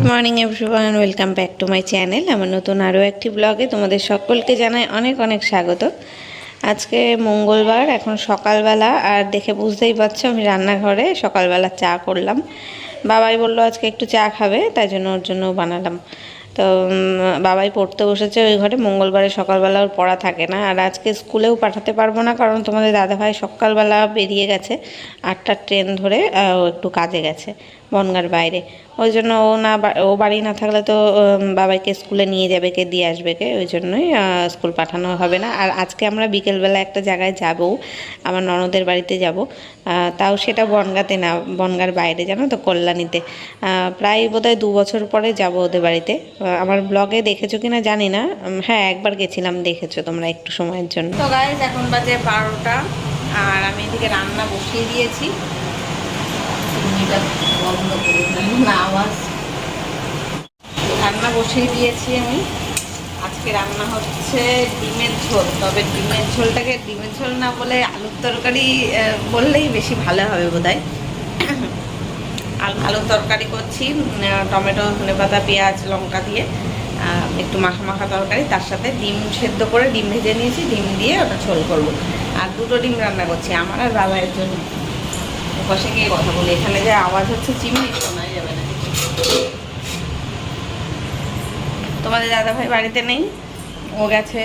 Good morning everyone welcome back to my channel আমার নতুন আরও একটি ব্লগে তোমাদের সকলকে জানাই অনেক অনেক স্বাগত। আজকে মঙ্গলবার, এখন সকালবেলা, আর দেখে বুঝতেই পারছ আমি রান্নাঘরে সকালবেলা চা করলাম। বাবাই বলল আজকে একটু চা খাবে, তাই জন্য ওর জন্য বানালাম। তো বাবাই পড়তে বসেছে ওই ঘরে, মঙ্গলবারে সকালবেলা ওর পড়া থাকে না। আর আজকে স্কুলেও পাঠাতে পারব না, কারণ তোমাদের দাদাভাই সকালবেলা বেরিয়ে গেছে, আটটার ট্রেন ধরে একটু কাজে গেছে। বনগার বাইরে। ওই জন্য ও না ও বাড়ি না থাকলে তো বাবাইকে স্কুলে নিয়ে যাবে কে, দিয়ে আসবে কে, ওই জন্যই স্কুল পাঠানো হবে না। আর আজকে আমরা বিকেলবেলা একটা জায়গায় যাব, আমার ননদের বাড়িতে যাব। তাও সেটা বনগাতে না, বনগার বাইরে, জানো তো, কল্যাণীতে। প্রায় বোধহয় দু বছর পরে যাব ওদের বাড়িতে। আমার ব্লগে দেখেছ কি না জানি না। হ্যাঁ একবার গেছিলাম, দেখেছ তোমরা একটু সময়ের জন্য। তো গাইজ এখন বাজে বারোটা, আর আমি এদিকে রান্না বসিয়ে দিয়েছি। না আওয়াজ। রান্না বসিয়ে দিয়েছি আমি। আজকে রান্না হচ্ছে ডিমের ঝোল, তবে ডিমের ঝোলটাকে ডিমের ঝোল না বলে আলুর তরকারি বললেই বেশি ভালো হবে বোধহয়। আল- আলুর তরকারি করছি টমেটো ধনে পাতা পেঁয়াজ, লঙ্কা দিয়ে একটু মাখা মাখা তরকারি। তার সাথে ডিম সেদ্ধ করে ডিম ভেজে নিয়েছি, ডিম দিয়ে ওটা ঝোল করব। আর দুটো ডিম রান্না করছি, আমার আর বাবাইয়ের জন্য বসে গিয়ে কথা বলি। এখানে যে আওয়াজ হচ্ছে চিমনি তোমাদের দাদাভাই বাড়িতে নেই। ও গেছে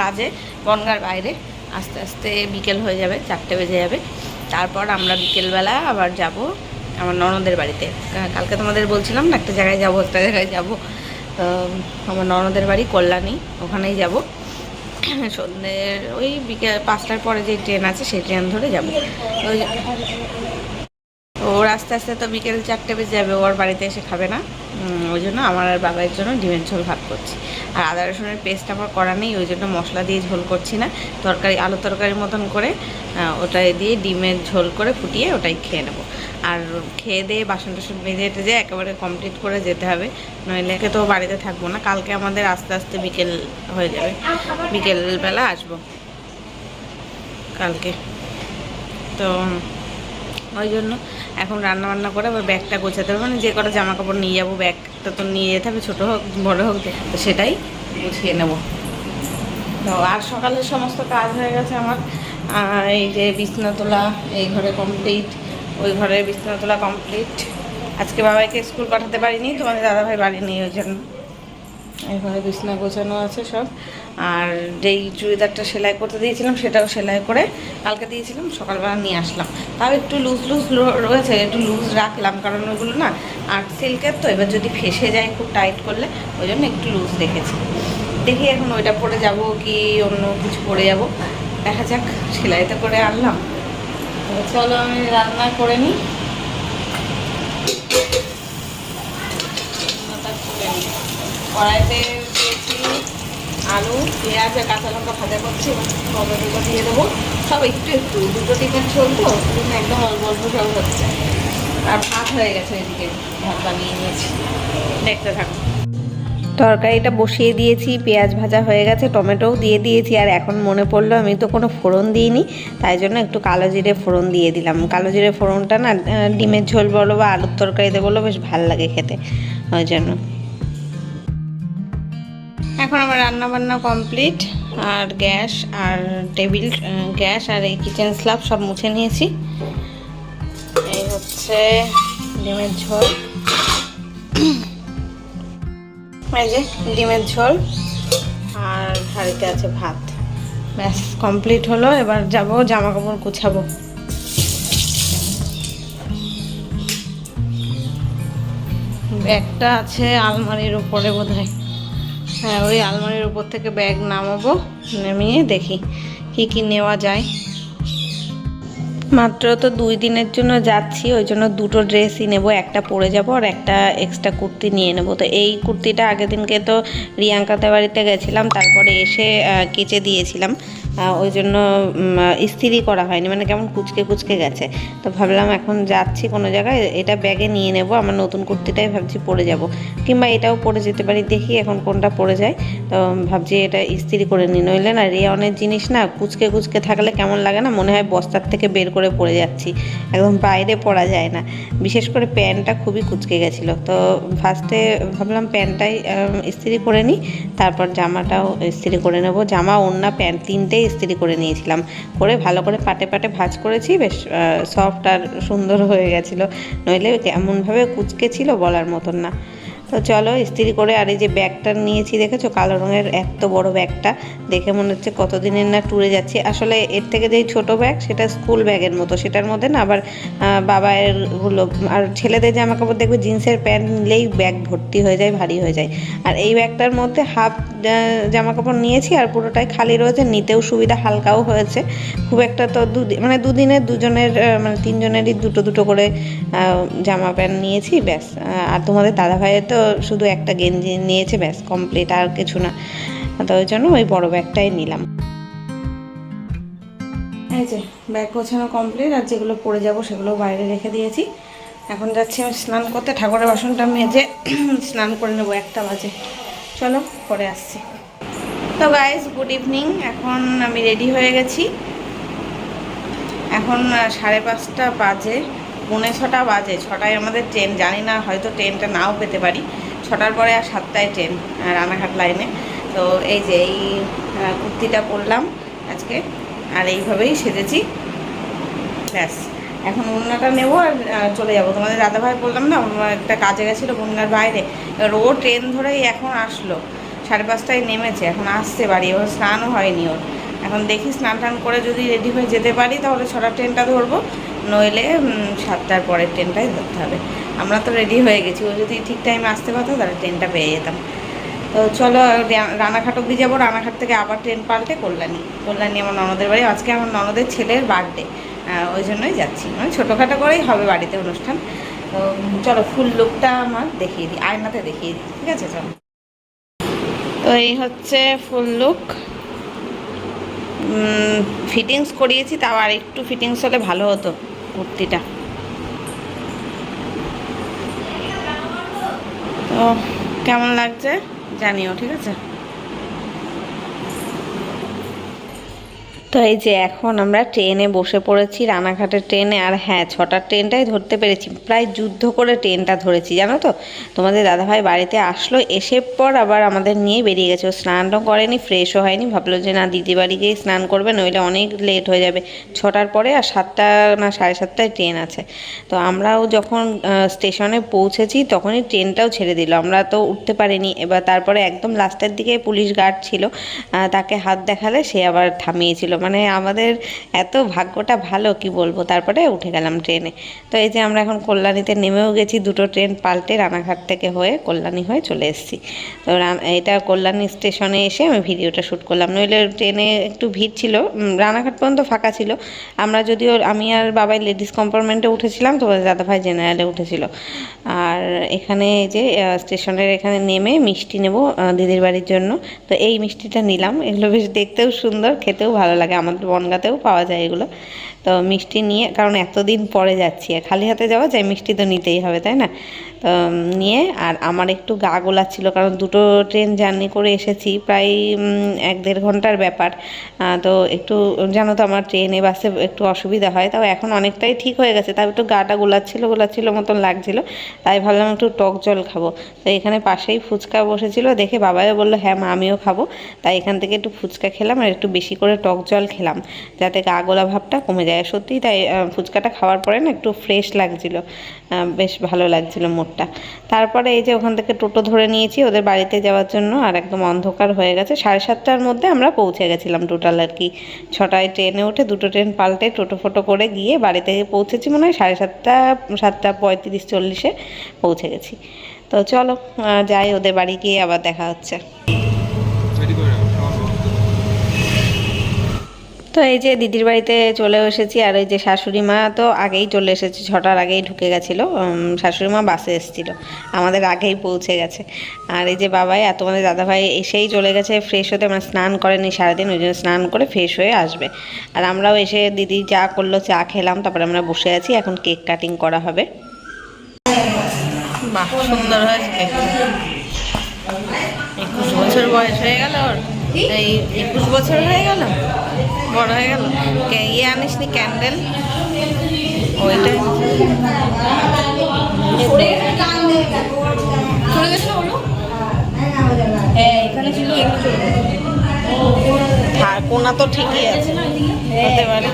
কাজে বনগার বাইরে। আস্তে আস্তে বিকেল হয়ে যাবে, চারটে বেজে যাবে। তারপর আমরা বিকেলবেলা আবার যাব আমার ননদের বাড়িতে। কালকে তোমাদের বলছিলাম না, একটা জায়গায় যাব, একটা জায়গায় যাব। আমার ননদের বাড়ি কল্যাণী, ওখানেই যাব। সন্ধ্যের ওই বিকেল পাঁচটার পরে যে ট্রেন আছে, সেই ট্রেন ধরে যাব। ওর আস্তে আস্তে তো বিকেল চারটে বেজে যাবে ওর বাড়িতে এসে খাবে না। ওই জন্য আমার আর বাবার জন্য ডিমের ঝোল ভাত করছি। আর আদা রসুনের পেস্ট আমার করা নেই, ওই জন্য মশলা দিয়ে ঝোল করছি না। তরকারি, আলু তরকারির মতন করে ওটাই দিয়ে ডিমের ঝোল করে ফুটিয়ে ওটাই খেয়ে নেব। আর খেয়ে দিয়ে বাসন টাসন বেজে টেজে একেবারে কমপ্লিট করে যেতে হবে। নইলে তো বাড়িতে থাকব না। কালকে আমাদের আস্তে আস্তে বিকেল হয়ে যাবে। বিকেলবেলা আসব। কালকে। তো, ওই জন্য এখন রান্না বান্না করে আবার ব্যাগটা গোছাতে হবে। মানে যে কটা জামা কাপড় নিয়ে যাব, ব্যাগটা তো নিয়ে যেতে হবে, ছোটো হোক, বড়ো হোক তো সেটাই গুছিয়ে নেব। তো আর সকালের সমস্ত কাজ হয়ে গেছে আমার। এই যে বিছনা তোলা, এই ঘরে কমপ্লিট ওই ঘরে বিছনা তোলা কমপ্লিট আজকে বাবাকে স্কুল পাঠাতে পারিনি, তোমাদের দাদাভাই বাড়ি নেই ওই জন্য। ঘরে বিছনা গোছানো আছে সব। আর যেই চুড়িদারটা সেলাই করতে দিয়েছিলাম, সেটাও সেলাই করে কালকে দিয়েছিলাম, সকালবেলা নিয়ে আসলাম। তাও একটু লুজ লুজ রয়েছে, একটু লুজ রাখলাম, কারণ ওগুলো না আর্ট সিল্কের তো, এবার যদি ফেসে যায় খুব টাইট করলে, ওই জন্য একটু লুজ রেখেছি দেখি এখন ওইটা পরে যাব কি অন্য কিছু পরে যাব। দেখা যাক সেলাইতে করে আনলাম। চলো আমি রান্না করে নিই রান্নাটা করে নিই কড়াইতে দিয়েছি আলু, পেঁয়াজ আর কাঁচা লঙ্কা ভাজা করছি, এবার টমেটোটা দিয়ে দেবো। সব একটু একটু, দুটো টিফিন চলতো একদম অল্প অল্প সব হচ্ছে। আর ভাত হয়ে গেছে এদিকে ভাত বানিয়ে নিয়েছি। দেখতে থাকো। তরকারিটা বসিয়ে দিয়েছি, পেঁয়াজ ভাজা হয়ে গেছে, টমেটোও দিয়ে দিয়েছি, আর এখন মনে পড়ল আমি তো কোনো ফোড়ন দিইনি, তাই জন্য একটু কালো জিরে ফোড়ন দিয়ে দিলাম। কালো জিরে ফোড়নটা না ডিমের ঝোল বলো বা আলুর তরকারিতে বলো, বেশ ভালো লাগে খেতে, ওই জন্য। এখন আমার রান্না বান্না কমপ্লিট, আর গ্যাস আর টেবিল গ্যাস আর এই কিচেন স্ল্যাব সব মুছে নিয়েছি। এই হচ্ছে ডিমের ঝোল। এই যে ডিমের ঝোল আর হাঁড়িতে আছে ভাত। ব্যাস, কমপ্লিট হলো। এবার যাব জামা কাপড় গুছাবো। ব্যাগটা আছে আলমারির উপরে বোধহয়। হ্যাঁ ওই আলমারির উপর থেকে ব্যাগ নামাবো, নামিয়ে দেখি কি কি নেওয়া যায়। মাত্র তো দুই দিনের জন্য যাচ্ছি, ওই জন্য দুটো ড্রেসই নেব, একটা পরে যাব আর একটা এক্সট্রা কুর্তি নিয়ে নেব। তো এই কুর্তিটা আগের দিনকে তো রিয়াঙ্কাতে বাড়িতে গেছিলাম, তারপরে এসে কেচে দিয়েছিলাম। ওই জন্য ইস্ত্রি করা হয়নি মানে কেমন কুচকে কুচকে গেছে। তো ভাবলাম এখন যাচ্ছি কোনো জায়গায়, এটা ব্যাগে নিয়ে নেব, আমার নতুন কুর্তিটাই ভাবছি পরে যাব। কিংবা এটাও পরে যেতে পারি, দেখি এখন কোনটা পরে যায়। তো ভাবছি এটা ইস্ত্রি করে নিই, নইলে না রেয়নের জিনিস না কুচকে কুচকে থাকলে কেমন লাগে না, মনে হয় বস্তার থেকে বের করে পরে যাচ্ছি। একদম বাইরে পরা যায় না। বিশেষ করে প্যান্টটা খুবই কুচকে গেছিল। তো ফার্স্টে ভাবলাম প্যান্টটাই ইস্ত্রি করে নিই, তারপর জামাটাও ইস্ত্রি করে নেব। জামা, ওড়না, প্যান্ট তিনটেই ইস্ত্রি করে নিয়েছিলাম। করে ভালো করে পাটে পাটে ভাজ করেছি, বেশ সফট আর সুন্দর হয়ে গেছিল। নইলে কেমনভাবে কুচকে ছিল বলার মতন না। তো চলো, ইস্ত্রি করে আর এই যে ব্যাগটা নিয়েছি, দেখেছ? কালো রঙের এত বড় ব্যাগটা। দেখে মনে হচ্ছে কতদিনের না ট্যুরে যাচ্ছি। আসলে এর থেকে যেই ছোট ব্যাগ, সেটা স্কুল ব্যাগের মতো। সেটার মধ্যে না আবার বাবায়েরগুলো আর ছেলেদের জামা কাপড় দেখবে, জিন্সের প্যান্ট নিলেই ব্যাগ ভর্তি হয়ে যায়, ভারী হয়ে যায়। আর এই ব্যাগটার মধ্যে হাফ জামা কাপড় নিয়েছি আর পুরোটাই খালি রয়েছে। নিতেও সুবিধা, হালকাও হয়েছে। খুব একটা তো দুদিন মানে দুদিনের, দুজনের মানে তিনজনেরই দুটো দুটো করে জামা প্যান্ট নিয়েছি, ব্যাস। আর তোমাদের দাদা ভাইয়ের তো শুধু একটা গেঞ্জি নিয়েছে, ব্যাস কমপ্লিট আর কিছু না। তো ওই জন্য ওই বড় ব্যাগটাই নিলাম। এই যে, ব্যাগ গোছানো কমপ্লিট আর যেগুলো পরে যাব সেগুলো বাইরে রেখে দিয়েছি। এখন যাচ্ছি আমি স্নান করতে, ঠাকুরের বাসনটা মেজে স্নান করে নেব, একটা বাজে। চলো, পরে আসছি। তো গাইজ গুড ইভিনিং এখন আমি রেডি হয়ে গেছি। এখন সাড়ে পাঁচটা বাজে। পৌনে ছটা বাজে, ছটায় আমাদের ট্রেন জানি না হয়তো ট্রেনটা নাও পেতে পারি। ছটার পরে আর সাতটায় ট্রেন রানাঘাট লাইনে তো এই যে এই কুর্তিটা পরলাম আজকে, আর এইভাবেই সেজেছি। ব্যাস, এখন অন্যটা নেব আর চলে যাব। তোমাদের দাদাভাই বললাম না একটা কাজে গেছিল বন্যার বাইরে। এবার ও ট্রেন ধরেই এখন আসলো, সাড়ে পাঁচটায় নেমেছে, এখন আসছে বাড়ি, এবার স্নানও হয়নি ওর। এখন দেখি স্নান টান করে যদি রেডি হয়ে যেতে পারি, তাহলে ছটা ট্রেনটা ধরবো। নইলে সাতটার পরের ট্রেনটাই ধরতে হবে। আমরা তো রেডি হয়ে গেছি। ও যদি ঠিক টাইমে আসতে পারতো, তাহলে ট্রেনটা পেয়ে যেতাম। তো চলো রানাঘাট অব্দি যাব। রানাঘাট থেকে আবার ট্রেন পাল্টে কল্যাণী। কল্যাণী আমার ননদের বাড়ি। আজকে আমার ননদের ছেলের বার্থডে ওই জন্যই যাচ্ছি। মানে ছোটোখাটো করেই হবে বাড়িতে অনুষ্ঠান। তো চলো ফুল লুকটা আমার দেখিয়ে দিই। আয়নাতে দেখিয়ে দিই। ঠিক আছে, চলো। তো এই হচ্ছে ফুল লুক ফিটিংস করিয়েছি, তাও আর একটু ফিটিংস হলে ভালো হতো কুর্তিটা। তো, কেমন লাগছে? জানিও, ঠিক আছে? তো এই যে এখন আমরা ট্রেনে বসে পড়েছি, রানাঘাটের ট্রেনে। আর হ্যাঁ ছটার ট্রেনটাই ধরতে পেরেছি। প্রায় যুদ্ধ করে ট্রেনটা ধরেছি, জানো তো? তোমাদের দাদাভাই বাড়িতে আসলো, এসে পর আবার আমাদের নিয়ে বেরিয়ে গেছে। ও স্নানও করেনি, ফ্রেশও হয়নি। ভাবলো যে না, দিদি বাড়ি গিয়ে স্নান করবে, নইলে অনেক লেট হয়ে যাবে। ছটার পরে আর সাতটা না, সাড়ে সাতটায় ট্রেন আছে। তো আমরাও যখন স্টেশনে পৌঁছেছি, তখনই ট্রেনটাও ছেড়ে দিল। আমরা তো উঠতে পারিনি। এবার তারপরে একদম লাস্টের দিকে পুলিশ গার্ড ছিল তাকে হাত দেখালে সে আবার থামিয়েছিল। মানে আমাদের এত ভাগ্যটা ভালো, কি বলব? তারপরে উঠে গেলাম ট্রেনে। তো এই যে আমরা এখন কল্যাণীতে নেমেও গেছি, দুটো ট্রেন পাল্টে রানাঘাট থেকে হয়ে কল্যাণী হয়ে চলে এসেছি। তো এটা কল্যাণী স্টেশনে এসে আমি ভিডিওটা শ্যুট করলাম। নইলে ট্রেনে একটু ভিড় ছিল রানাঘাট পর্যন্ত ফাঁকা ছিল। আমরা যদিও, আমি আর বাবাই লেডিস কম্পার্টমেন্টে উঠেছিলাম, তো দাদাভাই জেনারেলে উঠেছিল। আর এখানে যে স্টেশনের এখানে নেমে মিষ্টি নেব দিদির বাড়ির জন্য। তো এই মিষ্টিটা নিলাম। এগুলো বেশ দেখতেও সুন্দর, খেতেও ভালো লাগে। আমাদের বনগাতেও পাওয়া যায় এগুলো। তো মিষ্টি নিয়ে, কারণ এতদিন পরে যাচ্ছি খালি হাতে যাওয়া যায়, মিষ্টি তো নিতেই হবে, তাই না? নিয়ে আর আমার একটু গা গোলাচ্ছিল কারণ দুটো ট্রেন জার্নি করে এসেছি প্রায় এক দেড় ঘণ্টার ব্যাপার। তো একটু, জানো তো আমার ট্রেনে, বাসে একটু অসুবিধা হয়, তাও এখন অনেকটাই ঠিক হয়ে গেছে। তাও একটু গাটা গোলাচ্ছিল গোলাচ্ছিল মতন লাগছিল, তাই ভাবলাম একটু টক জল খাব। তো এখানে পাশেই ফুচকা বসেছিল, দেখে বাবাও বলল হ্যাঁ মা, আমিও খাব। তাই এখান থেকে একটু ফুচকা খেলাম আর একটু বেশি করে টক জল খেলাম, যাতে গা গোলা ভাবটা কমে যায়। সত্যিই তাই ফুচকাটা খাওয়ার পরে না একটু ফ্রেশ লাগছিল বেশ ভালো লাগছিল মোটটা তারপরে এই যে ওখান থেকে টোটো ধরে নিয়েছি, ওদের বাড়িতে যাওয়ার জন্য, আর একদম অন্ধকার হয়ে গেছে। সাড়ে সাতটার মধ্যে আমরা পৌঁছে গেছিলাম টোটাল আর কি। ছটায় ট্রেনে উঠে দুটো ট্রেন পাল্টে টোটো ফোটো করে গিয়ে বাড়িতে পৌঁছেছি মনে হয় সাড়ে সাতটা সাতটা পঁয়ত্রিশ চল্লিশে পৌঁছে গেছি। তো চলো যাই, ওদের বাড়ি গিয়ে আবার দেখা হচ্ছে রেডি করে রাখো, খাওয়া দাওয়া। তো এই যে দিদির বাড়িতে চলে এসেছি আর ওই যে শাশুড়ি মা তো আগেই চলে এসেছে, ছটার আগেই ঢুকে গেছিল। শাশুড়ি মা বাসে এসেছিল, আমাদের আগেই পৌঁছে গেছে। আর এই যে বাবাই আর তোমাদের দাদাভাই এসেই চলে গেছে ফ্রেশ হতে মানে স্নান করেনি সারাদিন, ওই জন্য স্নান করে ফ্রেশ হয়ে আসবে। আর আমরাও এসে দিদি যা করল, চা খেলাম, তারপরে আমরা বসে আছি, এখন কেক কাটিং করা হবে। সুন্দর হয়েছে একুশ বছর বয়স হয়ে গেল ওর। এই একুশ বছর হয়ে গেল? বড় হয়ে গেল? ইয়ে আনিস নি ক্যান্ডেল ওইটা হ্যাঁ কোনা তো ঠিকই আছে। হতে পারে।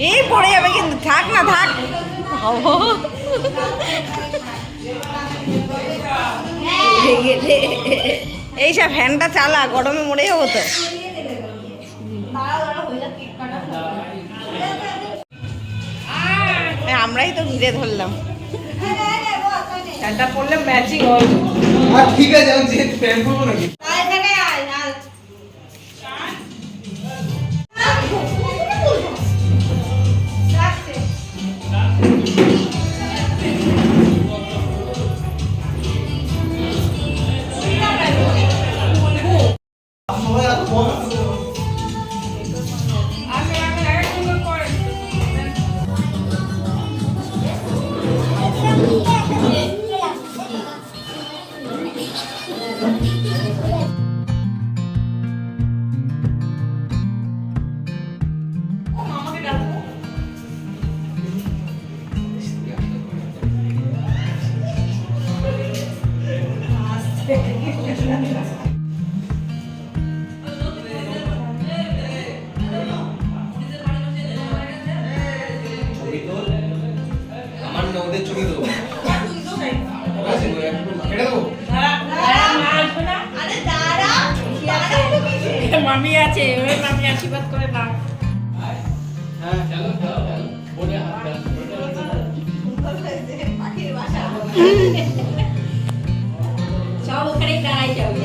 এই, পড়ে যাবে কিন্তু। থাক না, থাক। এইসব ফ্যানটা চালা গরমে মরে যাব তো আমরাই তো ঘিরে ধরলাম। ফ্যানটা পড়লে ম্যাচিং হবে ঠিক আছে আমি নাকি আমার মামি আছে ওই মামি আশীর্বাদ করে না সব ওখানে দাঁড়াই যাবে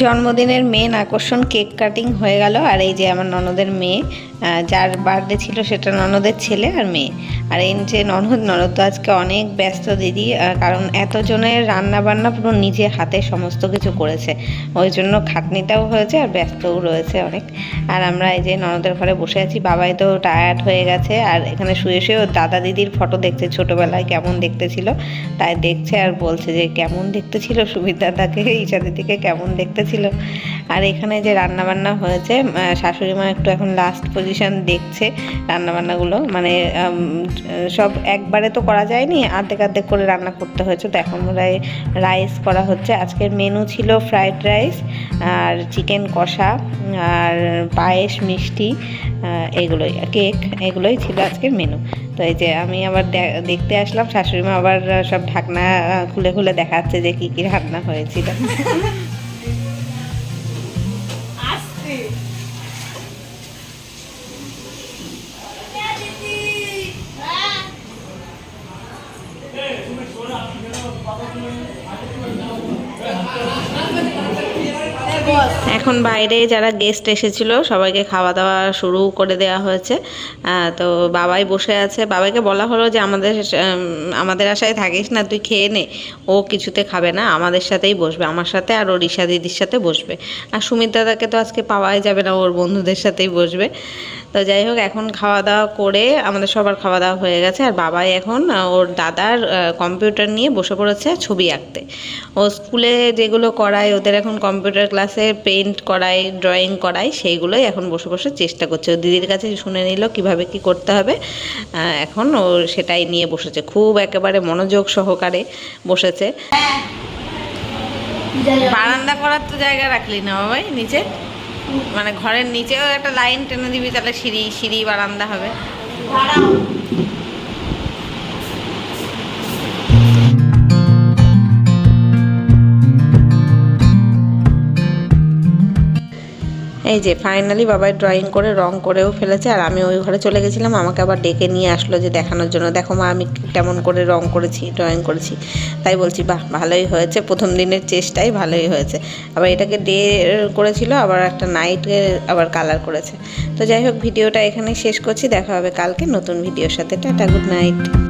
জন্মদিনের মেন আকর্ষণ কেক কাটিং হয়ে গেল, আর এই যে আমার ননদের মেয়ে যার বার্থডে ছিল সেটা ননদের ছেলে আর মেয়ে। আর এই যে ননদ ননদ তো আজকে অনেক ব্যস্ত দিদি কারণ এতজনের রান্না বান্না পুরো নিজে হাতে সমস্ত কিছু করেছে। ওই জন্য খাটনিটাও হয়েছে আর ব্যস্তও রয়েছে অনেক। আর আমরা এই যে ননদের ঘরে বসে আছি, বাবাই তো টায়ার্ড হয়ে গেছে, আর এখানে শুয়ে শুয়ে দাদা দিদির ফটো দেখছে, ছোটোবেলায় কেমন দেখতে ছিল তাই দেখছে আর বলছে যে, কেমন দেখতে ছিল সুবির দাদাকে ঈশা দিদিকে কেমন দেখতে ছিল। আর এখানে যে রান্না বান্না হয়েছে শাশুড়ি মা একটু এখন লাস্ট পজিশন দেখছে রান্না বান্নাগুলো মানে সব একবারে তো করা যায়নি, আর্ধেক আর্ধেক করে রান্না করতে হয়েছে। তো এখন রাই- রাইস করা হচ্ছে। আজকের মেনু ছিল ফ্রাইড রাইস আর চিকেন কষা, আর পায়েস, মিষ্টি এগুলোই কেক এগুলোই ছিল আজকের মেনু তো এই যে আমি আবার দেখতে আসলাম শাশুড়ি মা আবার সব ঢাকনা খুলে খুলে দেখাচ্ছে যে কী কী রান্না হয়েছিল। এখন বাইরে যারা গেস্ট এসেছিল, সবাইকে খাওয়া দাওয়া শুরু করে দেওয়া হয়েছে। তো বাবাই বসে আছে। বাবাকে বলা হলো যে, আমাদের আমাদের আশায় থাকিস না, তুই খেয়ে নে। ও কিছুতে খাবে না, আমাদের সাথেই বসবে। আমার সাথে আর ওর ঈশা দিদির সাথে বসবে। আর সুমিত দাদাকে তো আজকে পাওয়াই যাবে না, ওর বন্ধুদের সাথেই বসবে। তো যাই হোক এখন খাওয়া দাওয়া করে আমাদের সবার খাওয়া দাওয়া হয়ে গেছে। আর বাবাই এখন ওর দাদার কম্পিউটার নিয়ে বসে পড়েছে ছবি আঁকতে। ও স্কুলে যেগুলো করায় ওদের এখন কম্পিউটার ক্লাসে পেইন্ট করায় ড্রয়িং করায় সেইগুলোই এখন বসে বসে চেষ্টা করছে। ও দিদির কাছে শুনে নিল কীভাবে কি করতে হবে। এখন ও সেটাই নিয়ে বসেছে। খুব একেবারে মনোযোগ সহকারে বসেছে। বারান্দা করার তো জায়গা রাখলি না বাবাই নিচে? মানে ঘরের নিচেও একটা লাইন টেনে দিবি তাহলে সিঁড়ি সিঁড়ি বারান্দা হবে। এই যে ফাইনালি বাবাই ড্রয়িং করে, রং করেও ফেলেছে। আর আমি ওই ঘরে চলে গেছিলাম, আমাকে আবার ডেকে নিয়ে আসলো যে দেখানোর জন্য। দেখো মা, আমি কেমন করে রং করেছি ড্রয়িং করেছি। তাই বলছি, বাহ, ভালোই হয়েছে। প্রথম দিনের চেষ্টাই ভালোই হয়েছে। আবার এটাকে ডে করেছিল, আবার একটা নাইটে আবার কালার করেছে। তো যাই হোক, ভিডিওটা এখানে শেষ করছি। দেখা হবে কালকে নতুন ভিডিওর সাথে। Tata good night